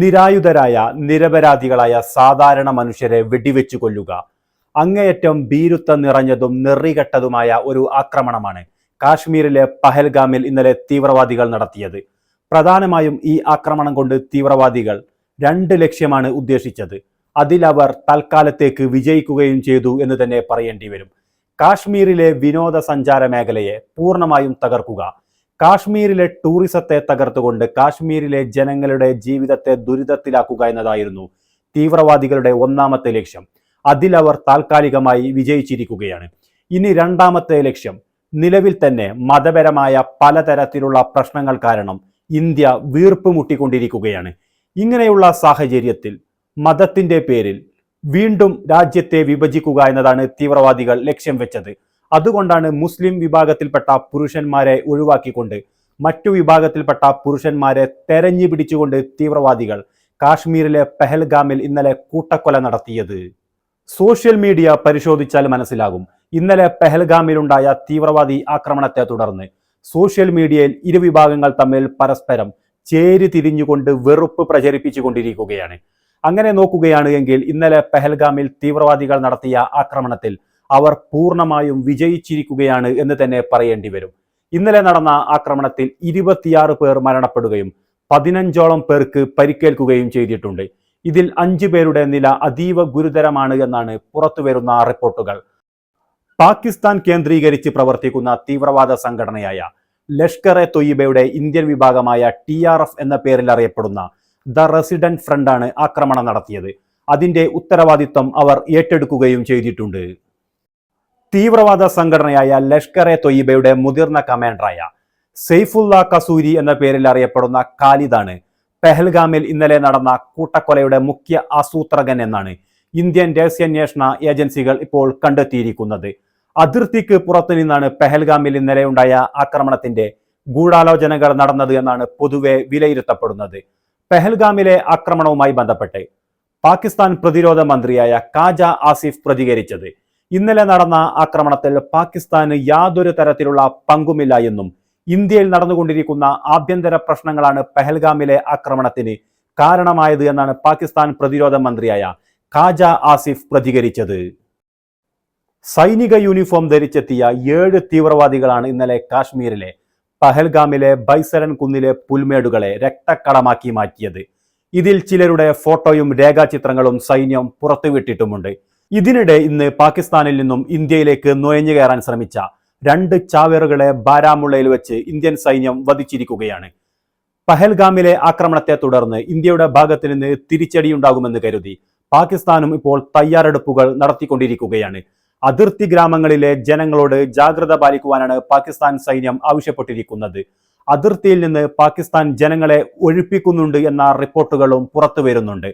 നിരായുധരായ നിരപരാധികളായ സാധാരണ മനുഷ്യരെ വെടിവെച്ചു കൊല്ലുക. അങ്ങേയറ്റം ഭീരുത്വം നിറഞ്ഞതും നെറികെട്ടതുമായ ഒരു ആക്രമണമാണ് കാശ്മീരിലെ പഹൽഗാമിൽ ഇന്നലെ തീവ്രവാദികൾ നടത്തിയത്. പ്രധാനമായും ഈ ആക്രമണം കൊണ്ട് തീവ്രവാദികൾ രണ്ട് ലക്ഷ്യമാണ് ഉദ്ദേശിച്ചത്. അതിലവർ തൽക്കാലത്തേക്ക് വിജയിക്കുകയും ചെയ്തു എന്ന് തന്നെ പറയേണ്ടി വരും. കാശ്മീരിലെ വിനോദസഞ്ചാര മേഖലയെ പൂർണമായും തകർക്കുക. കാശ്മീരിലെ ടൂറിസത്തെ തകർത്തുകൊണ്ട് കാശ്മീരിലെ ജനങ്ങളുടെ ജീവിതത്തെ ദുരിതത്തിലാക്കുക എന്നതായിരുന്നു തീവ്രവാദികളുടെ ഒന്നാമത്തെ ലക്ഷ്യം. അതിലവർ താൽക്കാലികമായി വിജയിച്ചിരിക്കുകയാണ്. ഇനി രണ്ടാമത്തെ ലക്ഷ്യം നിലവിൽ തന്നെ മതപരമായ പലതരത്തിലുള്ള പ്രശ്നങ്ങൾ കാരണം ഇന്ത്യ വീർപ്പ് മുട്ടിക്കൊണ്ടിരിക്കുകയാണ്. ഇങ്ങനെയുള്ള സാഹചര്യത്തിൽ മതത്തിന്റെ പേരിൽ വീണ്ടും രാജ്യത്തെ വിഭജിക്കുക എന്നതാണ് തീവ്രവാദികൾ ലക്ഷ്യം വെച്ചത്. അതുകൊണ്ടാണ് മുസ്ലിം വിഭാഗത്തിൽപ്പെട്ട പുരുഷന്മാരെ ഒഴിവാക്കിക്കൊണ്ട് മറ്റു വിഭാഗത്തിൽപ്പെട്ട പുരുഷന്മാരെ തെരഞ്ഞു പിടിച്ചുകൊണ്ട് തീവ്രവാദികൾ കാശ്മീരിലെ പെഹൽഗാമിൽ ഇന്നലെ കൂട്ടക്കൊല നടത്തിയത്. സോഷ്യൽ മീഡിയ പരിശോധിച്ചാൽ മനസ്സിലാകും. ഇന്നലെ പെഹൽഗാമിലുണ്ടായ തീവ്രവാദി ആക്രമണത്തെ തുടർന്ന് സോഷ്യൽ മീഡിയയിൽ ഇരുവിഭാഗങ്ങൾ തമ്മിൽ പരസ്പരം ചേരി തിരിഞ്ഞുകൊണ്ട് വെറുപ്പ് പ്രചരിപ്പിച്ചുകൊണ്ടിരിക്കുകയാണ്. അങ്ങനെ നോക്കുകയാണ് എങ്കിൽ ഇന്നലെ പെഹൽഗാമിൽ തീവ്രവാദികൾ നടത്തിയ ആക്രമണത്തിൽ അവർ പൂർണമായും വിജയിച്ചിരിക്കുകയാണ് എന്ന് തന്നെ പറയേണ്ടി വരും. ഇന്നലെ നടന്ന ആക്രമണത്തിൽ ഇരുപത്തിയാറ് പേർ മരണപ്പെടുകയും പതിനഞ്ചോളം പേർക്ക് പരിക്കേൽക്കുകയും ചെയ്തിട്ടുണ്ട്. ഇതിൽ അഞ്ചു പേരുടെ നില അതീവ ഗുരുതരമാണ് എന്നാണ് പുറത്തുവരുന്ന റിപ്പോർട്ടുകൾ. പാകിസ്ഥാൻ കേന്ദ്രീകരിച്ച് പ്രവർത്തിക്കുന്ന തീവ്രവാദ സംഘടനയായ ലഷ്കർ എ തൊയ്യബയുടെ ഇന്ത്യൻ വിഭാഗമായ ടി ആർ എഫ് എന്ന പേരിൽ അറിയപ്പെടുന്ന ദ റെസിഡന്റ് ഫ്രണ്ടാണ് ആക്രമണം നടത്തിയത്. അതിന്റെ ഉത്തരവാദിത്വം അവർ ഏറ്റെടുക്കുകയും ചെയ്തിട്ടുണ്ട്. തീവ്രവാദ സംഘടനയായ ലഷ്കർ എ തൊയ്യബയുടെ മുതിർന്ന കമാൻഡറായ സെയ്ഫുല്ല കസൂരി എന്ന പേരിൽ അറിയപ്പെടുന്ന ഖാലിദാണ് പെഹൽഗാമിൽ ഇന്നലെ നടന്ന കൂട്ടക്കൊലയുടെ മുഖ്യ ആസൂത്രകൻ എന്നാണ് ഇന്ത്യൻ രഹസ്യാന്വേഷണ ഏജൻസികൾ ഇപ്പോൾ കണ്ടെത്തിയിരിക്കുന്നത്. അതിർത്തിക്ക് പുറത്തു നിന്നാണ് പെഹൽഗാമിൽ ഇന്നലെ ഉണ്ടായ ആക്രമണത്തിന്റെ ഗൂഢാലോചനകൾ നടന്നത് എന്നാണ് പൊതുവെ വിലയിരുത്തപ്പെടുന്നത്. പെഹൽഗാമിലെ ആക്രമണവുമായി ബന്ധപ്പെട്ട് പാകിസ്ഥാൻ പ്രതിരോധ മന്ത്രിയായ കാജ ആസിഫ് പ്രതികരിച്ചത് ഇന്നലെ നടന്ന ആക്രമണത്തിൽ പാകിസ്ഥാന് യാതൊരു തരത്തിലുള്ള പങ്കുമില്ല എന്നും ഇന്ത്യയിൽ നടന്നുകൊണ്ടിരിക്കുന്ന ആഭ്യന്തര പ്രശ്നങ്ങളാണ് പെഹൽഗാമിലെ ആക്രമണത്തിന് കാരണമായത് എന്നാണ് പാകിസ്ഥാൻ പ്രതിരോധ മന്ത്രിയായ ഖാജ ആസിഫ് പ്രതികരിച്ചത്. സൈനിക യൂണിഫോം ധരിച്ചെത്തിയ ഏഴ് തീവ്രവാദികളാണ് ഇന്നലെ കാശ്മീരിലെ പഹൽഗാമിലെ ബൈസരൻ കുന്നിലെ പുൽമേടുകളെ രക്തക്കടമാക്കി മാറ്റിയത്. ഇതിൽ ചിലരുടെ ഫോട്ടോയും രേഖാചിത്രങ്ങളും സൈന്യം പുറത്തുവിട്ടിട്ടുമുണ്ട്. ഇതിനിടെ ഇന്ന് പാകിസ്ഥാനിൽ നിന്നും ഇന്ത്യയിലേക്ക് നുഴഞ്ഞു കയറാൻ ശ്രമിച്ച രണ്ട് ചാവേറുകളെ ബാരാമുള്ളയിൽ വെച്ച് ഇന്ത്യൻ സൈന്യം വധിച്ചിരിക്കുകയാണ്. പഹൽഗാമിലെ ആക്രമണത്തെ തുടർന്ന് ഇന്ത്യയുടെ ഭാഗത്ത് നിന്ന് തിരിച്ചടിയുണ്ടാകുമെന്ന് കരുതി പാകിസ്ഥാനും ഇപ്പോൾ തയ്യാറെടുപ്പുകൾ നടത്തിക്കൊണ്ടിരിക്കുകയാണ്. അതിർത്തി ഗ്രാമങ്ങളിലെ ജനങ്ങളോട് ജാഗ്രത പാലിക്കുവാനാണ് പാകിസ്ഥാൻ സൈന്യം ആവശ്യപ്പെട്ടിരിക്കുന്നത്. അതിർത്തിയിൽ നിന്ന് പാകിസ്ഥാൻ ജനങ്ങളെ ഒഴിപ്പിക്കുന്നുണ്ട് എന്ന റിപ്പോർട്ടുകളും പുറത്തു വരുന്നുണ്ട്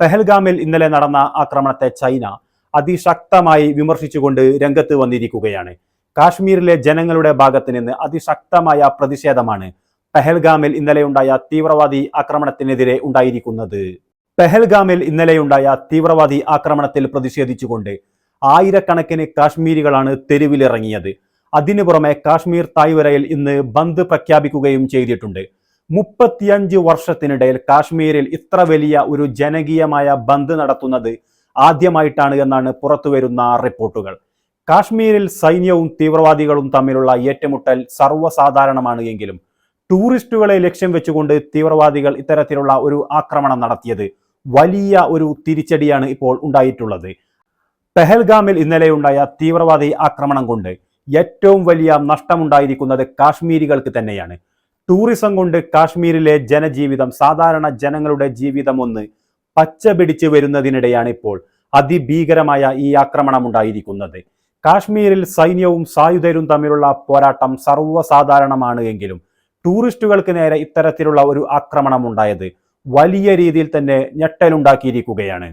പെഹൽഗാമിൽ ഇന്നലെ നടന്ന ആക്രമണത്തെ ചൈന അതിശക്തമായി വിമർശിച്ചുകൊണ്ട് രംഗത്ത് വന്നിരിക്കുകയാണ്. കാശ്മീരിലെ ജനങ്ങളുടെ ഭാഗത്ത് നിന്ന് അതിശക്തമായ പ്രതിഷേധമാണ് പെഹൽഗാമിൽ ഇന്നലെയുണ്ടായ തീവ്രവാദി ആക്രമണത്തിനെതിരെ ഉണ്ടായിരിക്കുന്നത്. പെഹൽഗാമിൽ ഇന്നലെയുണ്ടായ തീവ്രവാദി ആക്രമണത്തിൽ പ്രതിഷേധിച്ചുകൊണ്ട് ആയിരക്കണക്കിന് കാശ്മീരികളാണ് തെരുവിലിറങ്ങിയത്. അതിനു പുറമെ കാശ്മീർ തായ്വരയിൽ ഇന്ന് ബന്ദ് പ്രഖ്യാപിക്കുകയും ചെയ്തിട്ടുണ്ട്. മുപ്പത്തിയഞ്ച് വർഷത്തിനിടയിൽ കാശ്മീരിൽ ഇത്ര വലിയ ഒരു ജനകീയമായ ബന്ദ് നടത്തുന്നത് ആദ്യമായിട്ടാണ് എന്നാണ് പുറത്തുവരുന്ന റിപ്പോർട്ടുകൾ. കാശ്മീരിൽ സൈന്യവും തീവ്രവാദികളും തമ്മിലുള്ള ഏറ്റുമുട്ടൽ സർവസാധാരണമാണ് എങ്കിലും ടൂറിസ്റ്റുകളെ ലക്ഷ്യം വെച്ചുകൊണ്ട് തീവ്രവാദികൾ ഇത്തരത്തിലുള്ള ഒരു ആക്രമണം നടത്തിയത് വലിയ ഒരു തിരിച്ചടിയാണ് ഇപ്പോൾ ഉണ്ടായിട്ടുള്ളത്. പെഹൽഗാമിൽ ഇന്നലെയുണ്ടായ തീവ്രവാദി ആക്രമണം കൊണ്ട് ഏറ്റവും വലിയ നഷ്ടമുണ്ടായിരിക്കുന്നത് കാശ്മീരികൾക്ക് തന്നെയാണ്. ടൂറിസം കൊണ്ട് കാശ്മീരിലെ ജനജീവിതം സാധാരണ ജനങ്ങളുടെ ജീവിതം ഒന്ന് പച്ച പിടിച്ച് വരുന്നതിനിടെയാണ് ഇപ്പോൾ അതിഭീകരമായ ഈ ആക്രമണം ഉണ്ടായിരിക്കുന്നത് കാശ്മീരിൽ സൈന്യവും സായുധരും തമ്മിലുള്ള പോരാട്ടം സർവസാധാരണമാണ് എങ്കിലും ടൂറിസ്റ്റുകൾക്ക് നേരെ ഇത്തരത്തിലുള്ള ഒരു ആക്രമണം ഉണ്ടായത് വലിയ രീതിയിൽ തന്നെ ഞെട്ടലുണ്ടാക്കിയിരിക്കുകയാണ്.